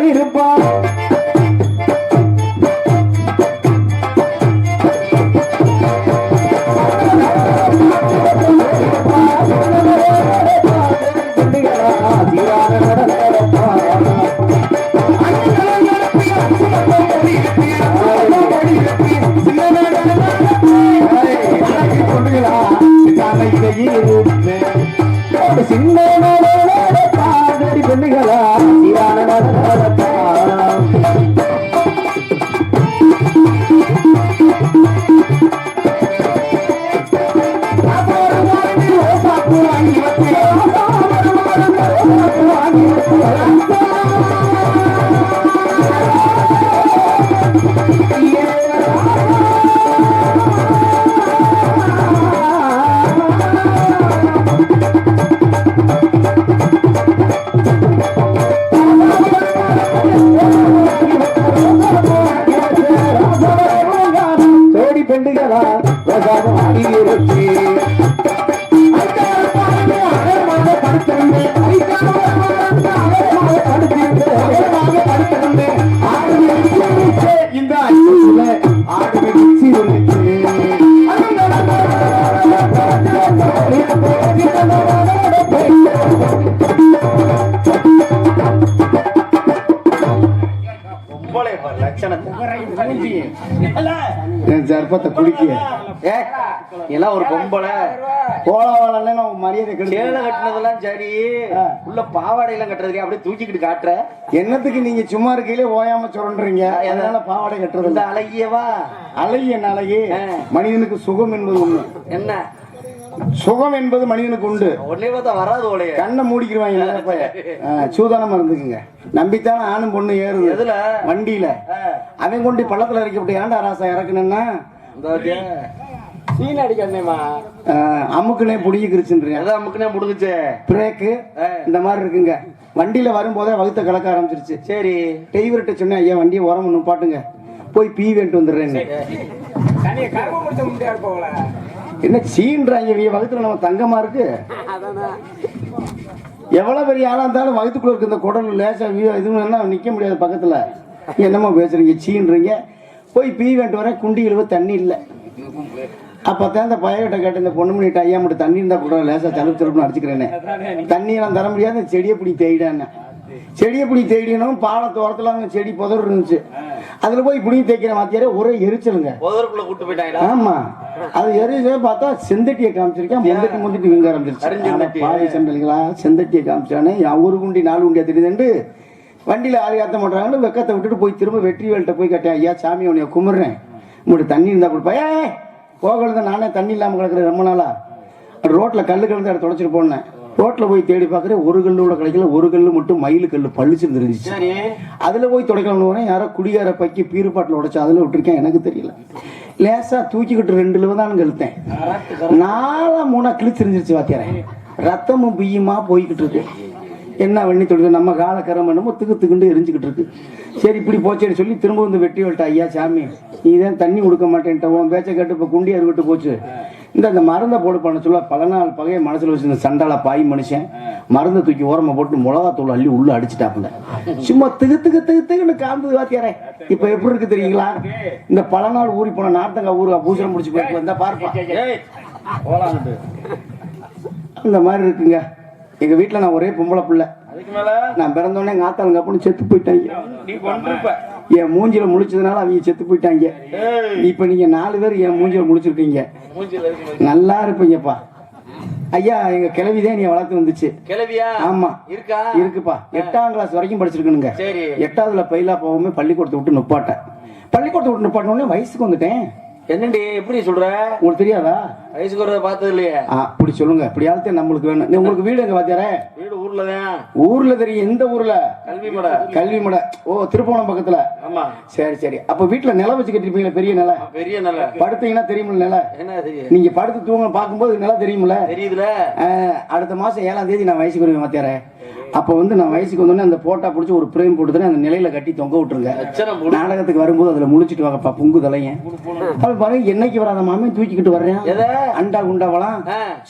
போல் இருப்பான் சின்ன என் சர்ப்பத்தை குடிக்க ஏ, எல்லாம் ஒரு பொம்பளை. போலவாளன்னு நான் மரியாதை கெடுத்து. கட்டினதெல்லாம் சரி. ஆ. உள்ள பாவாடை எல்லாம் கட்டுறதுக்கு அப்படியே தூக்கிக்கிட்டு காட்டுற. என்னத்துக்கு நீங்க சும்மா இருக்கையிலே ஓயாம சொல்றீங்க அதனால பாவாடை கட்டுறது. அழகியவா அழகு என்ன அழகு ஆ. மனிதனுக்கு சுகம் என்பது ஒண்ணு என்ன? சுகம் என்பது மனிதனுக்கு உண்டு. வராது கண்ணை மூடிக்கிடுவாங்க சூதானமா இருந்துக்குங்க. நம்பித்தானே ஆணும் பொண்ணு ஏறுது. எதுல? வண்டியில. அவன் கொண்டு பள்ளத்துல இறக்கி விட்டு ஏன்டா ராசா வாட்டியா? சீன் அடிக்கணுமா அமுக்குனே புடிங்கிருச்சுன்றேன் எதை அமுக்குனே முடிஞ்சுச்சு பிரேக்கு. இந்த மாதிரி இருக்குங்க. வண்டியில வரும்போதே வகுத்த கலக்க ஆரம்பிச்சிருச்சு. சரி. டிரைவர்கிட்ட சொன்னேன் ஐயா வண்டியை உரம் நிப்பாட்டுங்க. போய் பீ வேண்டு வந்துடுறேன்னு. என்ன சீன்றாங்க இவங்க? வகுத்துல நம்ம தங்கமா இருக்கு. எவ்வளவு பெரிய ஆளா இருந்தாலும் வகுத்துக்குள்ள இருக்க இந்த குடல் லேசா இதுன்னு நிக்க முடியாது பக்கத்துல. என்னமோ பேசுறீங்க சீன்றீங்க. போய் பீ வேண்டு வரேன் குண்டி இழுவ தண்ணி இல்லை. அப்பதான் இந்த பையன்கிட்ட கேட்ட இந்த பொண்ணு பண்ணிட்டு ஐயா மட்டும் தண்ணி இருந்தா கூட லேசா சலுப்பு சலுப்புன்னு அடிச்சுக்கிறேனே தண்ணி எல்லாம் தர முடியாது செடியை பிடி தேயிடான்னு. செடியை பிடி தேடினும் பாலத்தோரத்துல அங்க செடி புதர் இருந்துச்சு. அதுல போய் பிடி தேய்க்கிற மாத்தியாரே ஒரே எரிச்சலுங்க. புதருக்குள்ள கூட்டு போயிட்டாங்களா? ஆமா. அது எரிஞ்சு பார்த்தா செந்தட்டியை காமிச்சிருக்கேன் முந்தட்டி முந்தட்டி வீங்க ஆரம்பிச்சிருச்சு. பாவி சண்டலிங்களா செந்தட்டியை. காமிச்சானே என் ஒரு குண்டி நாலு குண்டியா தெரியுதுண்டு வண்டியில ஆறு ஏத்த மாட்டாங்கன்னு வெக்கத்தை விட்டுட்டு போய் திரும்ப வெற்றி வேல்கிட்ட போய் கேட்டேன் ஐயா சாமி உன்னைய கும்பிடுறேன். உங்கள்கிட்ட தண்ணி இருந்தா கொடுப்பா. ஏ போகிறது நானே தண்ணி இல்லாம கிடக்குறேன் ரொம்ப நாளா. ரோட்ல கல்லு கிடந்து அதை தொடச்சிட்டு போனேன். ரோட்ல போய் தேடி பார்க்குறேன் ஒரு கல்லு கூட கிடைக்கல ஒரு கல்லு மட்டும் மயில் கல்லு பளிச்சுன்னு தெரிஞ்சிச்சு. சரி. அதுல போய் துடைக்கலாம்னு போறேன் யாரோ குடிகார பைக்கு பீருப்பாட்டில் உடைச்சு அதுல விட்டுருக்கேன். எனக்கு தெரியல. லேசா தூக்கிக்கிட்டு ரெண்டு லவ தான் கழுத்தேன். நாலா மூணா கிழிச்சிருந்துருச்சு வாத்தியாரேன் ரத்தமும் பிய்யுமா போய்கிட்டு இருக்கு. என்ன வண்ணி தொடுது நம்ம கால கரம் என்னமோ திக்கு திக்குண்டு எரிஞ்சுக்கிட்டு இருக்கு. சரி இப்படி போச்சேன்னு சொல்லி திரும்ப வந்து வெட்டி விட்டா ஐயா சாமி நீ தான் தண்ணி கொடுக்க மாட்டேன்ட்ட. உன் பேச்சை கேட்டு இப்போ குண்டி அறுவிட்டு போச்சு. இந்த அந்த மருந்தை போடு பண்ண சொல்ல பல நாள் பகையை மனசுல வச்சிருந்த சண்டால பாய் மனுஷன் மருந்தை தூக்கி ஓரமா போட்டு மிளகாத்தூள் அள்ளி உள்ள அடிச்சுட்டாப்புல. சும்மா திகு திகு திகு திகுன்னு காம்பு வாத்தியாரே. இப்ப எப்படி இருக்கு தெரியுங்களா? இந்த பல நாள் ஊறி போன நார்த்தங்க ஊரு பூசணம் முடிச்சு போயிட்டு வந்தா பார்ப்பா. ஏய் போலாங்கிட்டு இந்த மாதிரி இருக்குங்க. எங்க வீட்டுல நான் ஒரே பொம்பளை பிள்ளை. நான் பிறந்தோடனே எங்க ஆத்தாளுங்க அப்படின்னு செத்து கொண்டிருப்ப என் மூஞ்சில முழிச்சதுனால அவங்க செத்து போயிட்டாங்க. இப்ப நீங்க நாலு பேர் என் மூஞ்சில முழிச்சிருக்கீங்க. நல்லா இருப்பீங்கப்பா. ஐயா எங்க கிளவிதான் நீ வளர்த்து வந்துச்சு. கிளவியா ஆமா. இருக்கா? இருக்குப்பா. எட்டாம் கிளாஸ் வரைக்கும் படிச்சிருக்கணுங்க. சரி. எட்டாவதுல பயிலா போகாம பள்ளிக்கூடத்தை விட்டு நிப்பாட்டேன். பள்ளிக்கூடத்தை விட்டு நிப்பாட்டின உடனே வயசுக்கு வந்துட்டேன். என்னடி எப்படி சொல்ற? உங்களுக்கு தெரியாதா? வயசுக்கு வரத பார்த்தது இல்லையே. அப்படி சொல்லுங்க. இப்படி ஆளுத்தே நம்மளுக்கு வேணும். உங்களுக்கு வீடு எங்க பாத்தியாரே? வீடு ஊர்ல ஊர்ல தெரியும் எந்த ஊர்ல? கல்வி மட. கல்வி மடை. ஓ திருப்போணம் பக்கத்துல. ஆமா. சரி சரி. அப்ப வீட்டுல நிலம் வச்சு கட்டிருப்பீங்களா பெரிய நிலை பெரிய நல்ல படுத்தீங்கன்னா தெரியுமில்ல நிலை? என்ன தெரியும்? நீங்க படுத்து தூங்க பார்க்கும்போது நிலம் தெரியுமில்ல தெரியுதுல. அடுத்த மாசம் ஏழாம் தேதி நான் வயசுக்கு வருவேன் மாத்தியாரே அப்ப வந்து நான் வயசுக்கு வந்தோடனே அந்த போட்டா பிடிச்சி ஒரு பிரேம் போட்டுதானே அந்த நிலையில கட்டி தொங்க விட்டுருங்க. நாடகத்துக்கு வரும்போது அதுல முழிச்சிட்டு வாங்கப்பா புங்கு தலையன். அப்ப பாருங்க என்னைக்கு வராத மாமே தூக்கிக்கிட்டு வர்றேன்? எதை? அண்டா குண்டாவெல்லாம்.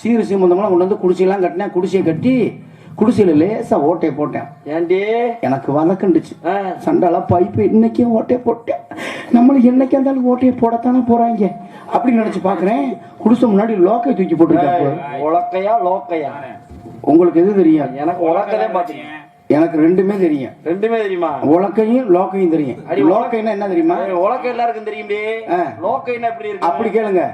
சீரு சீமந்தமெல்லாம் கொண்டு வந்து குடிசையெல்லாம் கட்டினேன் குடிசையை கட்டி குடிசையில லேசா ஓட்டையை போட்டேன். ஏண்டி? எனக்கு வழக்கண்டுச்சு. சண்டால பைப்பு இன்னைக்கும் ஓட்டையை போட்டேன். நம்மளுக்கு என்னைக்கு இருந்தாலும் ஓட்டையை போடத்தானே போறாங்க? அப்படின்னு நினைச்சு பாக்குறேன் குடிசை முன்னாடி லோக்கை தூக்கி போட்டுருக்காங்க. உலக்கையா லோக்கையா? உங்களுக்கு எது தெரியும் எனக்கு உலக்கதே பாத்தீங்க எனக்கு ரெண்டுமே தெரியும். ரெண்டுமே தெரியுமா? உலக்கையும் லோக்கையும் தெரியும். லோக்கைன்னா என்ன தெரியுமா? ஏய், உலக்க எல்லாருக்கும் தெரியும்டி. ஆ. லோக்கைன்னா எப்படி இருக்கு? அப்படி கேளுங்க.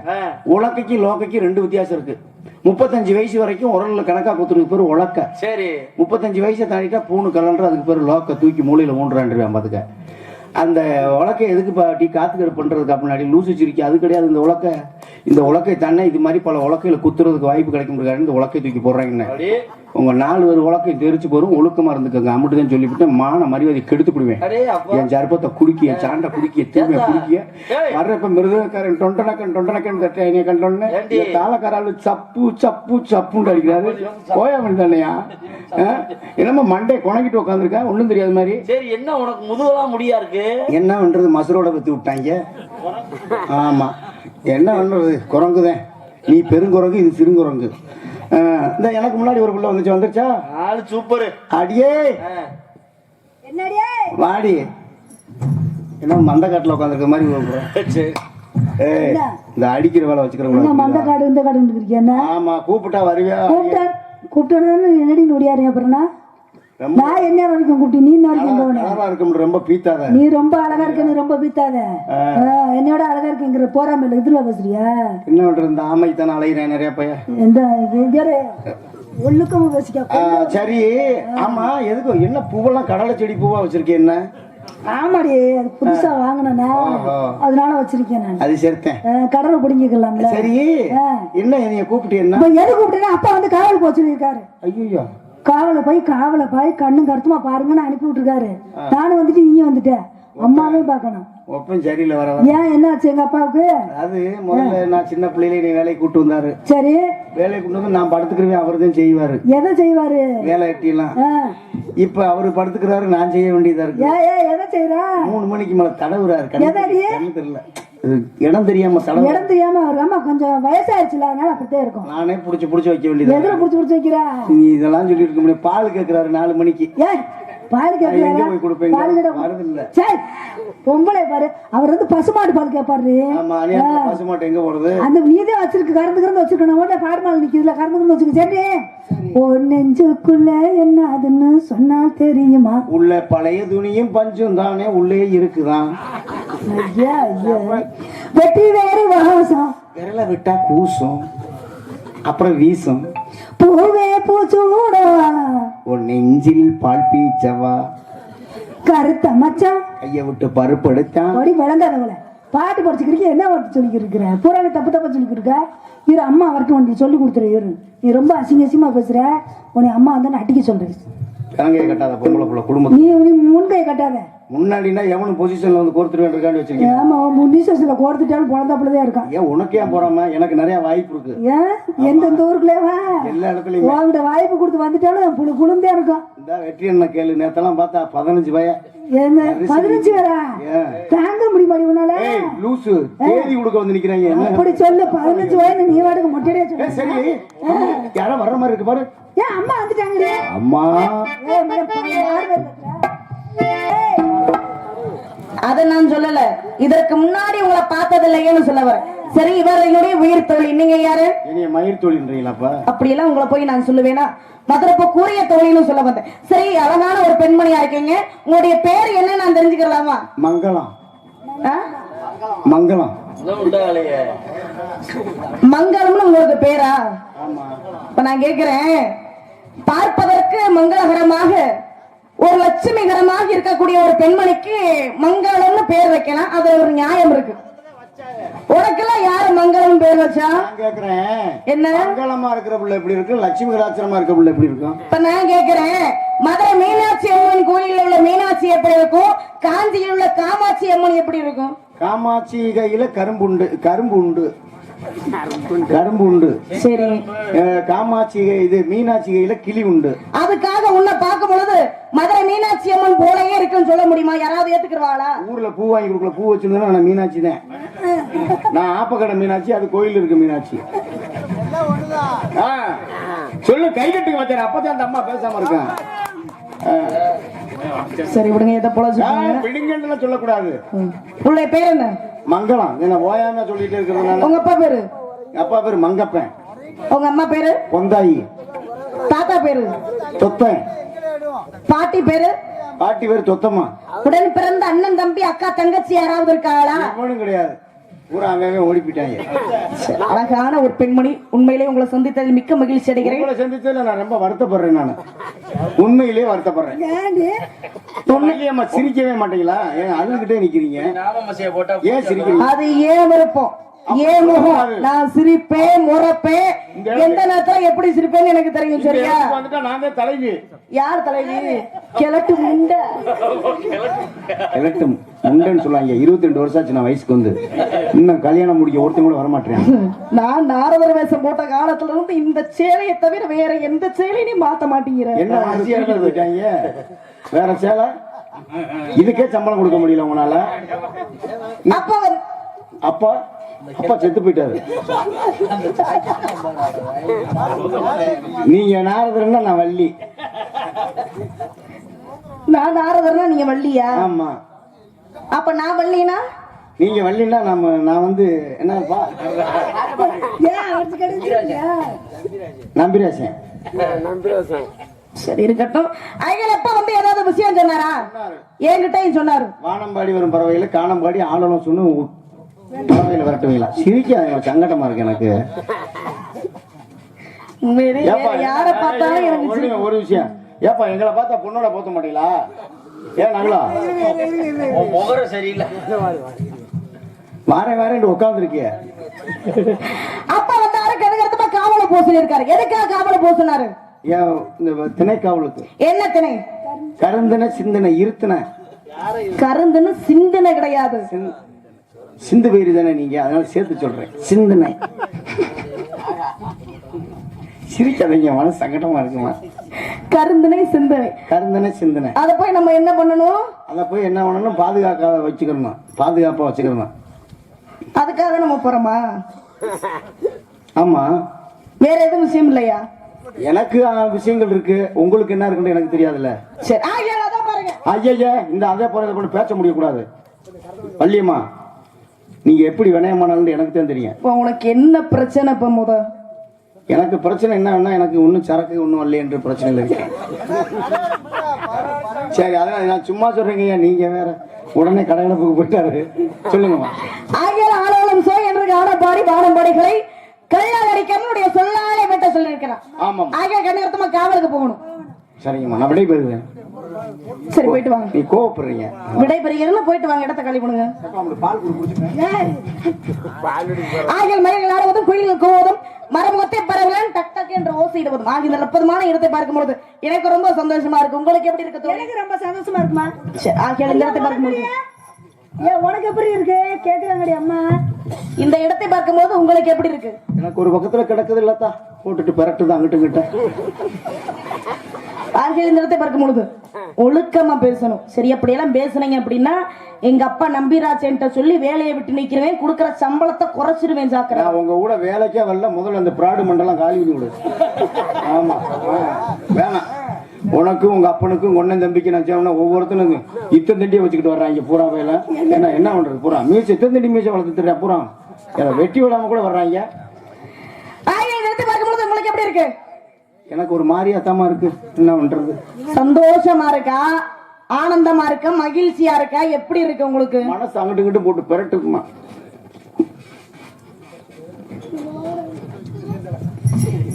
உலக்கைக்கு லோக்கைக்கு ரெண்டு வித்தியாசம் இருக்கு. முப்பத்தஞ்சு வயசு வரைக்கும் உரல்ல கணக்கா குத்துறதுக்கு பேர் உலக்க. சரி. முப்பத்தஞ்சு வயசை தாண்டிட்டா பூணு கலன்ற அதுக்கு பேர் லோக்க தூக்கி மூலையில ஊன்றான் பார்த்துக்க அந்த உலக்கை எதுக்கு பாட்டி காத்துக்கடை பண்றதுக்கு முன்னாடி லூசு சிரிக்கி? அது கிடையாது இந்த உலக்க. இந்த உலக்கை தானே இது மாதிரி பல உலக்கையில குத்துறதுக்கு வாய்ப்பு கிடைக்கும் இந்த உலக்கை தூக்கி போடுறாங்கன்னு அடி உங்க நாலு ஒரு உலக்கை தெரிச்சு போறோம் ஒழுக்கமா இருந்துக்கங்க. அம்முட்டு தான் சொல்லிவிட்டு மான மரியாதை கெடுத்து விடுவேன் என் சர்பத்தை குடிக்கிய சாண்ட குடிக்கிய ஏத்தா. குடிக்கிய. வர்றப்ப மிருதக்காரன் தொண்டனக்கன் தொண்டனக்கன் தட்டையனை கண்டோன்னு? தாளக்காராலு சப்பு சப்பு சப்புன்னு அடிக்கிறாரு. கோயாமன் தானையா? என்னமோ மண்டை குணங்கிட்டு உட்காந்துருக்கேன் ஒண்ணும் தெரியாத மாதிரி. சரி என்ன உனக்கு முதுகெல்லாம் முடியா இருக்கு? என்ன பண்றது? மசுரோட பத்தி விட்டாங்க. ஆமா. என்ன பண்றது? குரங்குதான். நீ பெருங்குரங்கு இது சிறுங்குரங்கு. இந்த எனக்கு முன்னாடி ஒரு பிள்ளை வந்துச்சு. வந்துச்சா ஆளு சூப்பரு. அடியே! வாடி. என்ன மந்த காட்டுல உட்காந்துருக்க மாதிரி. சரி. இந்த அடிக்கிற வேலை என்ன வச்சுக்கிறவங்க மந்த காடு இந்த காடு ஆமா கூப்பிட்டா வருவியா? கூப்பிட்டா கூப்பிட்டோன்னு என்னடி நொடியாரு அப்புறம்னா? நான் என்ன வரைக்கும் கூப்பிட்டு நீ கலரா இருக்கும் ரொம்ப பீத்தாத. நீ ரொம்ப அழகா இருக்க நீ ரொம்ப பீத்தாத. என்னோட அழகா இருக்கேங்கிற போறாம இதுல பேசுறியா? என்ன பண்றது இந்த ஆமை தானே அலைகிறேன் நிறைய பையன் எந்த ஒழுக்கமா பேசிக்க சரி. ஆமா எதுக்கு? என்ன பூவெல்லாம் கடலை செடி பூவா வச்சிருக்கேன் என்ன? ஆமாடி அது புதுசா வாங்கினேனா அதனால வச்சிருக்கேன் நான். அது சரித்தேன். கடலை பிடிங்கிக்கலாம்ல. சரி. என்ன என்னைய கூப்பிட்டு என்ன? எது கூப்பிட்டேன்னா அப்பா வந்து காவல் போக சொல்லியிருக்காரு. ஐயோ காவலை போய் காவலை போய் கண்ணும் கருத்துமா பாருங்கன்னு அனுப்பி விட்டுருக்காரு. நானும் வந்துட்டு நீயும் வந்துட்ட. அம்மாவே பார்க்கணும். ஒப்பம் சரியில்லை வர ஏன் என்னாச்சு எங்க அப்பாவுக்கு? அது முதல்ல நான் சின்ன பிள்ளையில நீ வேலைக்கு கூட்டு வந்தாரு. சரி. வேலைக்கு கூட்டு வந்து நான் படுத்துக்கிறேன் அவர் தான் செய்வாரு. எதை செய்வாரு? வேலை எட்டிலாம். இப்ப அவரு படுத்துக்கிறாரு நான் செய்ய வேண்டியதா இருக்கு. எதை செய்யறா மூணு மணிக்கு மேல தடவுறாரு. கண்ணு? கண்ணு தெரியல. இடம் தெரியாம தடவு இடம் தெரியாம அம்மா கொஞ்சம் வயசாயிருச்சுல அதனால அப்படித்தான் இருக்கும். நானே புடிச்சு புடிச்சு வைக்க வேண்டியது எதுல புடிச்சு புடிச்சு வைக்கிறா? நீ இதெல்லாம் சொல்லி இருக்க முடியும் பால் கேக்குறாரு நாலு மணிக்கு. பால் போய் கொடுப்பேங்க பால் இல்ல சரி பொம்பளை பாரு. அவர் வந்து பசுமாடு பால் கேட்பாரு ஆமா அநியாயத்துல பசுமாட்டை எங்க போடுறது அந்த நீதே வச்சிருக்கு கறந்து கறந்து வச்சிருக்கணும் உடனே பாடுமால் நிக்குதுல கறந்து கறந்து வச்சிருக்கு. சரி. ஓ நெஞ்சுக்குள்ள என்ன அதுன்னு சொன்னா தெரியுமா? உள்ள பழைய துணியும் பஞ்சும் தானே உள்ளே இருக்குதான். வெட்டி வேறு வாசம். விரல விட்டா கூசும் அப்புறம் வீசும். பூவே பூச்சூடா. உன் நெஞ்சில் பால் பீச்சவா? கருத்த மச்சான். கைய விட்டு பருப்பு எடுத்தான் படி விளங்காதவள. பாட்டு படிச்சுக்கிறீங்க என்ன பாட்டு சொல்லிக்கிட்டு இருக்கிற பூராவே தப்பு தப்பா சொல்லிக்கிட்டு இருக்க இரு அம்மா வரட்டும் உனக்கு சொல்லி கொடுத்துரு இரு. நீ ரொம்ப அசிங்க அசிங்கமா பேசுற. உன்னை அம்மா வந்து அடிக்க சொல்றேன். கட்டாத பொம்பளை புள்ள குடும்பம் நீ நீ முன்கை கட்டாத. முன்னாடினா எவனும் பொசிஷன்ல வந்து கோர்த்துட்டு இருக்கான்னு வச்சிருக்கேன் ஆமா முன்னிசத்துல கொடுத்துட்டாலும் பிறந்தாப்புலதான் இருக்கான். ஏன் உனக்கே ஏன் போறாம? எனக்கு நிறைய வாய்ப்பு இருக்கு. ஏன்? எந்தெந்த ஊருக்குள்ளேவா? எல்லா இடத்துலயும். உங்ககிட்ட வாய்ப்பு கொடுத்து வந்துட்டாலும் புழு குழுந்தே இருக்கும் இந்த வெற்றி என்ன கேளு. நேத்தெல்லாம் பார்த்தா பதினஞ்சு பய. என்ன? பதினஞ்சு ஏன்? தாங்க முடியுமா உன்னால? லூசு. தேதி கொடுக்க வந்து நிக்கிறாங்க என்ன? அப்படி சொல்லு. பதினஞ்சு வயது நீ வாடகை மொட்டையடியா சொல்லு சரி. யாரோ வர்ற மாதிரி இருக்கு பாரு. ஏன் அம்மா வந்துட்டாங்களே? அம்மா. அதை நான் சொல்லல. இதற்கு முன்னாடி உங்களை பார்த்தது இல்லையேன்னு சொல்ல வரேன். சரி இவர் என்னுடைய உயிர் தோழி. நீங்க யாரு? என்னைய மயிர் தொழில்ன்றீங்களாப்பா அப்படியெல்லாம் உங்களை போய் நான் சொல்லுவேனா? மதுரப்ப கூறிய தோழின்னு சொல்ல வந்தேன். சரி அழகான ஒரு பெண்மணியா இருக்கீங்க. உங்களுடைய பேர் என்ன நான் தெரிஞ்சுக்கலாமா மங்களம்? மங்களம் மங்களம்னு உங்களுக்கு பேரா? இப்ப நான் கேக்குறேன். பார்ப்பதற்கு மங்களகரமாக ஒரு லட்சுமிகரமாக இருக்கக்கூடிய ஒரு பெண்மணிக்கு மங்களம்னு பேர் வைக்கலாம். அதுல ஒரு நியாயம் இருக்கு. உனக்கெல்லாம் யாரு மங்களம் பேர் வச்சா? கேக்குறேன். என்ன? மங்களமா இருக்கிற பிள்ளை எப்படி இருக்கு? லட்சுமி கலாச்சாரமா இருக்கிற பிள்ளை எப்படி இருக்கும்? இப்ப நான் கேக்குறேன். மதுரை மீனாட்சி அம்மன் கோயில்ல உள்ள மீனாட்சி எப்படி இருக்கும்? காஞ்சியில் உள்ள காமாட்சி அம்மன் எப்படி இருக்கும்? காமாட்சி கையில கரும்பு உண்டு கரும்பு உண்டு. கரும்பு உண்டு. சரி. காமாட்சி இது மீனாட்சி கையில கிளி உண்டு. அதுக்காக உன்னை பார்க்கும் பொழுது மதுரை மீனாட்சி அம்மன் போலயே இருக்குன்னு சொல்ல முடியுமா? யாராவது ஏத்துக்குருவாளா ஊர்ல பூ வாங்கி கொடுக்கல பூ வச்சிருந்தா நான் மீனாட்சி தான். நான் ஆப்பக்கடை மீனாட்சி அது கோயில் இருக்கு மீனாட்சி. சொல்லு கை கட்டுங்க வச்சாரு. அப்பதான் அந்த அம்மா பேசாம இருக்கேன் சரி விடுங்க எதை பொழைச்சுக்கோங்க விடுங்கன்னு சொல்லக்கூடாது. உள்ள பேர் என்ன? மங்களம். என்ன ஓயாம சொல்லிட்டு இருக்கிறதுனால? உங்க அப்பா பேரு? அப்பா பேர் மங்கப்பன். உங்க அம்மா பேரு? பொந்தாயி. தாத்தா பேரு? தொத்தன் பாட்டி பேரு? பாட்டி பேர் தொத்தம்மா. உடன் பிறந்த அண்ணன் தம்பி அக்கா தங்கச்சி யாராவது இருக்காளா ஒண்ணும் கிடையாது. பூரா அங்கங்க ஓடி போயிட்டாங்க சரி, அழகான ஒரு பெண்மணி உண்மையிலே உங்களை சந்தித்ததில் மிக்க மகிழ்ச்சி அடைகிறேன். உங்களை சந்திச்சதுல நான் ரொம்ப வருத்தப்படுறேன் நான். உண்மையிலேயே வருத்தப்படுறேன். உண்மையிலேயே சிரிக்கவே மாட்டீங்களா? ஏன் அழுதுகிட்டே நிக்கிறீங்க. நாம மசைய போட்டா ஏன் சிரிக்கிறீங்க? அது ஏன் விருப்பம்? ஏன் முகம்? நான் சிரிப்பேன் முறைப்பேன். எந்த நேரத்துல எப்படி சிரிப்பேன்னு எனக்கு தெரியும் சரியா? இடத்துக்கு வந்துட்டா நான் தான் தலைவி. யார் தலைவி? கிழட்டு முண்டை. எலட்டும் முண்டன்னு சொல்லுவாங்க. இருபத்தி ரெண்டு வருஷம் ஆச்சு நான் வயசுக்கு வந்து. இன்னும் கல்யாணம் முடிக்க ஒருத்தன் கூட வரமாட்டேன். நான் நாரதர் வேஷம் போட்ட காலத்துல இருந்து இந்த சேலையை தவிர வேற எந்த சேலையும் நீ மாத்த மாட்டேங்கிற. என்ன போயிட்டாங்க வேற சேலை? இதுக்கே சம்பளம் கொடுக்க முடியல உங்களால. அப்ப அப்பா? அப்பா செத்து போயிட்டாரு. நீங்க நாரதர்னா நான் வள்ளி. நான் நாரதர்னா நீங்க வள்ளியா? ஆமா. அப்ப நான் வள்ளினா? நீங்க வள்ளின்னா நம்ம நான் வந்து என்னப்பா நம்பிராசன் நம்பிராசன். சரி இருக்கட்டும். ஐயர் எப்ப வந்து ஏதாவது விஷயம் சொன்னாரா? என்கிட்டயும் சொன்னாரு. வானம்பாடி வரும் பறவைகளை காணம்பாடி ஆளணும் சொன்னு பறவையில விரட்டுவீங்களா? சிரிக்காதீங்க சங்கடமா இருக்கு எனக்கு. யார பார்த்தாலும் ஒரு விஷயம். ஏப்பா எங்களை பார்த்தா பொண்ணோட போத்த மாட்டீங்களா? ஏன் நாங்களா முகரம் சரியில்லை. வாரேன் வாரேன் உட்காந்துருக்கிய அப்ப வந்தாரு கனகரத்தமா காவல போக சொல்லியிருக்காரு. எதுக்காக காவல ஏன் இந்த திணைக்காவலுக்கு என்ன திணை? கருந்தன சிந்தனை இருத்தன. கருந்துன்னு சிந்தனை கிடையாது. சிந்து பயிர் தானே நீங்க? அதனால சேர்த்து சொல்றேன். சிந்தனை. சிரிக்காதீங்க மனசு சங்கடமா இருக்குமா? கருந்துனை சிந்தனை. கருந்தன சிந்தனை. அத போய் நம்ம என்ன பண்ணணும்? அதை போய் என்ன பண்ணணும் பாதுகாக்க வச்சுக்கணும்? பாதுகாப்பா வச்சுக்கணும்? அதுக்காக நம்ம போறோமா? ஆமா. வேற எதுவும் விஷயம் இல்லையா? எனக்கு விஷயங்கள் இருக்கு. உங்களுக்கு என்ன இருக்குன்னு எனக்கு தெரியாதுல்ல. சரி. ஐயா இந்த அதே போறதை பேச முடியக்கூடாது. வள்ளியம்மா நீங்க எப்படி வினயமானாலும் எனக்கு தான் தெரியும். இப்போ உனக்கு என்ன பிரச்சனை இப்ப முத? எனக்கு பிரச்சனை என்னன்னா எனக்கு ஒன்றும் சரக்கு ஒன்றும் வரல என்று பிரச்சனையில் இருக்கு சரி அதனால நான் சும்மா சொல்றேங்க நீங்க வேற உடனே கடையளப்புக்கு போயிட்டாரு. சொல்லுங்கம்மா. ஆகிய ஆளோളം சோ என்று ஆடப்பாடி பாடம்பாடிகளை கல்லால் அடிக்காம சொல்லாலே வெட்ட சொல்லியிருக்கிறான் ஆமாம் ஆகிய கண்ணகரத்தமா காவலுக்கு போகணும். சரிங்கம்மா நான் விடைபெறுவேன் சரி போயிட்டு வாங்க. நீ கோவப்படுறீங்க. விடை பெறுகிறதுல போயிட்டு வாங்க இடத்த காலி பண்ணுங்க. ஆகிய மயில்கள் ஆடுவதும் குயில்கள் கூவதும் மரமுகத்தை பறவைகள் டக் டக் என்று ஓசையிடுவதும் ஆகிய இந்த அற்புதமான இடத்தை பார்க்கும்பொழுது எனக்கு ரொம்ப சந்தோஷமா இருக்கு. உங்களுக்கு எப்படி இருக்கு? எனக்கு ரொம்ப சந்தோஷமா இருக்குமா? சரி, ஆகிய இந்த இடத்தை பார்க்கும்பொழுது ஏன் உனக்கு எப்படி இருக்கு? கேக்குறாங்கடி அம்மா. இந்த இடத்தை பார்க்கும்போது உங்களுக்கு எப்படி இருக்கு? எனக்கு ஒரு பக்கத்துல கிடக்குது இல்லத்தா. போட்டுட்டு பெரட்டுது அங்கிட்டு கிட்ட இடத்தை பார்க்கும் பொழுது ஒழுக்கமா பேசணும். சரி அப்படியெல்லாம் பேசுனீங்க அப்படின்னா எங்க அப்பா நம்பிராஜன்ட்ட சொல்லி வேலையை விட்டு நிக்கிறவேன் கொடுக்குற சம்பளத்தை குறைச்சிருவேன் நான் உங்க கூட வேலைக்கே வரல முதல்ல அந்த பிராடு மண்டலம் காலி பண்ணி விடு. ஆமா வேணாம். உனக்கும் உங்க அப்பனுக்கும் அண்ணன் தம்பிக்கு நான் செய்யணும்னா ஒவ்வொருத்தனும் இத்தனை தண்டியை வச்சுக்கிட்டு வர்றாங்க பூரா வேலை. என்ன என்ன பண்றது? பூரா மீசை இத்தனை தண்டி மீசை வளர்த்து தெரியா பூரா? வெட்டி விடாம கூட வர்றாங்க. உங்களுக்கு எப்படி இருக்கு? எனக்கு ஒரு மாதிரியாத்தாமா இருக்கு. என்ன பண்றது? சந்தோஷமா இருக்கா? ஆனந்தமா இருக்கா? மகிழ்ச்சியா இருக்கா? எப்படி இருக்கு உங்களுக்கு? மனசு அங்கிட்டு இங்கிட்டு போட்டு பெரட்டுக்குமா?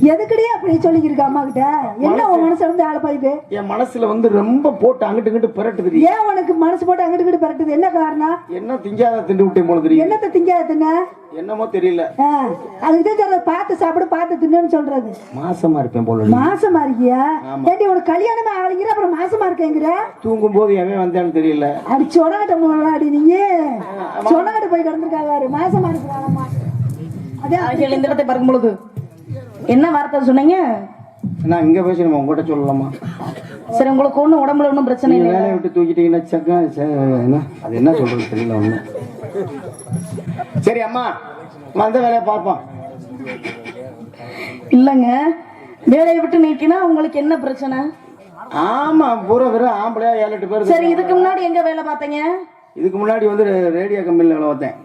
எதுக்குடி அப்படி சொல்லிக்கிருக்க அம்மா கிட்ட என்ன உன் மனசுல இருந்து ஆள பாயுது என் மனசுல வந்து ரொம்ப போட்டு அங்கிட்டு இங்கிட்டு பெரட்டுது ஏன் உனக்கு மனசு போட்டு அங்கிட்டு இங்கிட்டு பரட்டுது? என்ன காரணம்? என்ன திங்காத திண்டு விட்டேன் போல தெரியும் என்னத்தை திங்காத தின்ன? என்னமோ தெரியல. அதுக்கு தான் சொல்றது பார்த்து சாப்பிடு பார்த்து தின்னுன்னு சொல்றது. மாசமா இருப்பேன் போல. மாசமா இருக்கியா. ஏண்டி உனக்கு கல்யாணமே ஆளுங்கிற அப்புறம் மாசமா இருக்கேங்கிற? தூங்கும் போது எவன் வந்தான்னு தெரியல. அடி சொனகட்ட முன்னாடி நீங்க சொனகட்ட போய் கிடந்திருக்காரு மாசமா இருக்கிறாளம்மா அதே ஆகிய இந்த இடத்தை பார்க்கும் பொழுது என்ன வார்த்தை சொன்னீங்க? நான் இங்க பேசணுமா உங்ககிட்ட சொல்லலாமா? சரி உங்களுக்கு ஒண்ணும் உடம்புல ஒண்ணும் பிரச்சனை இல்லை வேலையை விட்டு தூக்கிட்டீங்கன்னா சக்கா என்ன? அது என்ன சொல்றது தெரியல ஒண்ணு சரி அம்மா வந்த வேலையை பார்ப்போம். இல்லைங்க. வேலையை விட்டு நீக்கினா உங்களுக்கு என்ன பிரச்சனை? ஆமா பூரா வெறும் ஆம்பளையா ஏழு எட்டு பேர் சரி இதுக்கு முன்னாடி எங்க வேலை பார்த்தீங்க? இதுக்கு முன்னாடி வந்து ரேடியோ கம்பெனில வேலை பார்த்தேன்.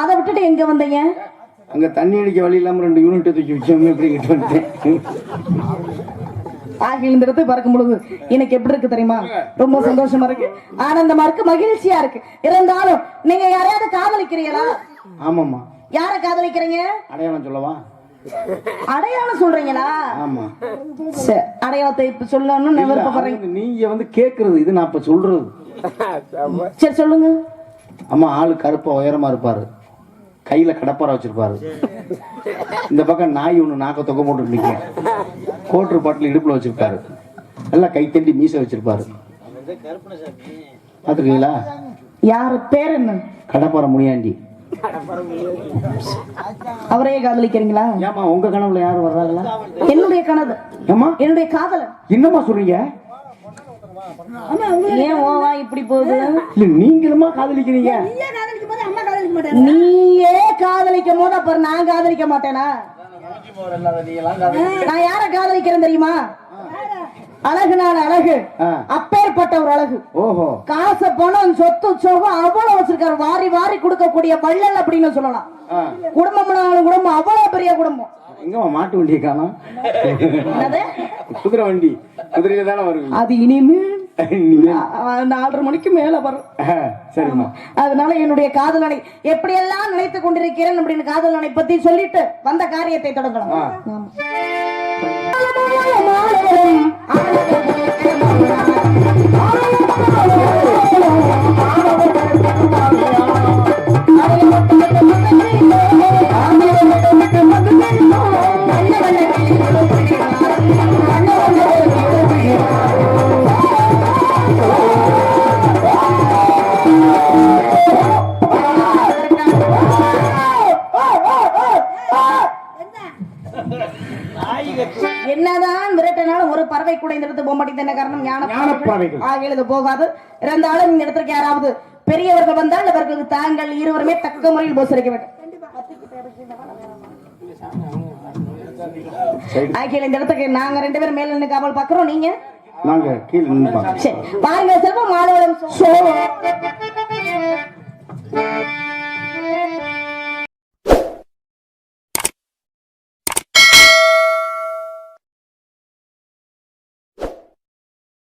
அதை விட்டுட்டு எங்க வந்தீங்க? அங்க தண்ணி அடிக்க வழி இல்லாம ரெண்டு யூனிட் தூக்கி வச்சோம் இப்படி கிட்ட வந்துட்டேன். ஆகிய இந்த இடத்துக்கு பார்க்கும் பொழுது எனக்கு எப்படி இருக்கு தெரியுமா? ரொம்ப சந்தோஷமா இருக்கு. ஆனந்தமா இருக்கு மகிழ்ச்சியா இருக்கு. இருந்தாலும் நீங்க யாரையாவது காதலிக்கிறீங்களா? ஆமாம்மா. யார காதலிக்கிறீங்க? அடையாளம் சொல்லவா? அடையாளம் சொல்றீங்களா? ஆமா. அடையாளத்தை இப்ப சொல்லணும்னு விருப்பப்படுறீங்க நீங்க வந்து கேக்குறது இது நான் இப்ப சொல்றது. சரி சொல்லுங்க. அம்மா ஆளு கருப்பா உயரமா இருப்பாரு. கையில கடப்பார வச்சிருப்பாரு. இந்த பக்கம் நாய் ஒண்ணு நாக்க தொகை போட்டு நிக்க. கோட்ரு பாட்டில் இடுப்புல வச்சிருப்பாரு. நல்லா கை தண்டி மீசை வச்சிருப்பாரு. பாத்துருக்கீங்களா? யாரு பேர் என்ன? கடப்பார முனியாண்டி. அவரையே காதலிக்கிறீங்களா? ஏமா உங்க கனவுல யாரும் வர்றாங்களா? என்னுடைய கனவு. ஏமா என்னுடைய காதலன். என்னம்மா சொல்றீங்க? ஏன் ஓவா இப்படி போகுது? இல்ல நீங்களுமா காதலிக்கிறீங்க. நீயே காதலிக்கும் போது அப்புறம் நான் காதலிக்க மாட்டேனா. நான் யார காதலிக்கிறேன் தெரியுமா? அழகு நான் அழகு. அப்பேற்பட்ட ஒரு அழகு. ஓஹோ. காசு பணம் சொத்து சோகம் அவ்வளவு வச்சிருக்காரு. வாரி வாரி கொடுக்கக்கூடிய வள்ளல் அப்படின்னு சொல்லலாம். ஆ. குடும்பம் குடும்பம் அவ்வளவு பெரிய குடும்பம். எங்கம்மா மாட்டு வண்டியை காணோம்? குதிரை வண்டி. குதிரையில தானே வருவீங்க? அது இனிமேல். அ- நாலரை மணிக்கு மேல வரும். சரிம்மா. அதனால என்னுடைய காதலனை எப்படியெல்லாம் நினைத்துக் கொண்டிருக்கிறேன் அப்படின்னு காதலனை பத்தி சொல்லிட்டு வந்த காரியத்தை தொடங்கலாம். என்னதான் விரட்டினாலும் ஒரு பறவை கூட இந்த இடத்துக்கு போக மாட்டேங்குது. என்ன காரணம்? ஞான ஞானப்பறவைகள். ஆகிய இது போகாது. இருந்தாலும் இந்த இடத்துக்கு யாராவது பெரியவர்கள் வந்தால் அவர்களுக்கு தாங்கள் இருவருமே தக்க முறையில் உபசரிக்க வேண்டும். இந்த இடத்துக்கு நாங்க ரெண்டு பேரும் மேல நின்று காவல் பாக்குறோம் நீங்க? நாங்க கீழே நின்று பாருங்க செல்வம் மாதவரம் சோ